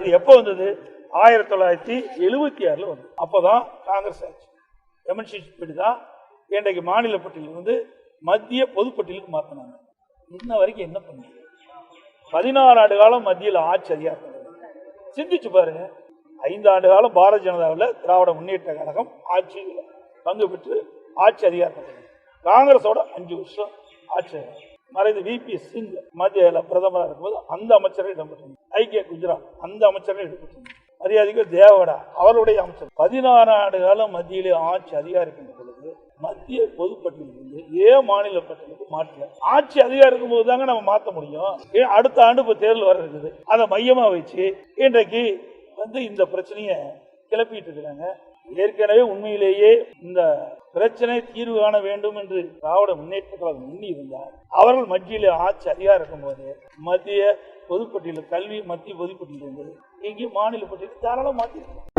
இது எப்போ வந்தது? ஆயிரத்தி தொள்ளாயிரத்தி எழுபத்தி ஆறில் வந்தது. அப்போதான் காங்கிரஸ் ஆட்சி எம்என்சிபி படி தான் இன்றைக்கு மாநில பட்டியலில் வந்து மத்திய பொதுப்பட்டியலுக்கு மாற்றினாங்க இன்ன வரைக்கும் என்ன பண்ணி? பதினாறு ஆண்டு காலம் மத்தியில் ஆட்சி அதிகாரம் சிந்திச்சு பாருங்க. ஐந்து ஆண்டு காலம் பாரதிய ஜனதாவில் திராவிட முன்னேற்ற கழகம் ஆட்சியில் பங்கு பெற்று ஆட்சி அதிகாரம் காங்கிரஸோட அஞ்சு வருஷம் ஆட்சி மறைந்த விபி சிங் மத்திய பிரதமராக இருக்கும்போது அந்த அமைச்சரை இடம்பெற்றாங்க ஐக்கிய குஜராத் அந்த அமைச்சரை இடம்பெற்றாங்க மரியாதைக்கு தேவடா அவருடைய அமைச்சர். பதினாறு ஆண்டு காலம் மத்தியிலே ஆட்சி அதிகாரிக்கின்ற பொழுது மத்திய பொதுப்பட்டியலிருந்து ஏன் மாநில பட்டியலுக்கு மாற்றல ஆட்சி அதிகாரம் இருக்கும்போது தாங்க நம்ம மாற்ற முடியும். ஏன் அடுத்த ஆண்டு இப்போ தேர்தல் வர இருக்குது. அதை மையமாக வச்சு இன்றைக்கு வந்து இந்த பிரச்சனையை கிளப்பிட்டு இருக்கிறாங்க ஏற்கனவே உண்மையிலேயே இந்த பிரச்சனை தீர்வு காண வேண்டும் என்று திராவிட முன்னேற்ற கழகம் முன்னி இருந்தார் அவர்கள் மத்தியில் ஆட்சி அதிகாரம் இருக்கும்போது மத்திய பொதுப்பட்டியில் கல்வி மத்திய பொதுப்பட்டியல் இருந்தது. இங்கே மாநில பட்டியல் தாராளம் மாற்றிருக்கலாம்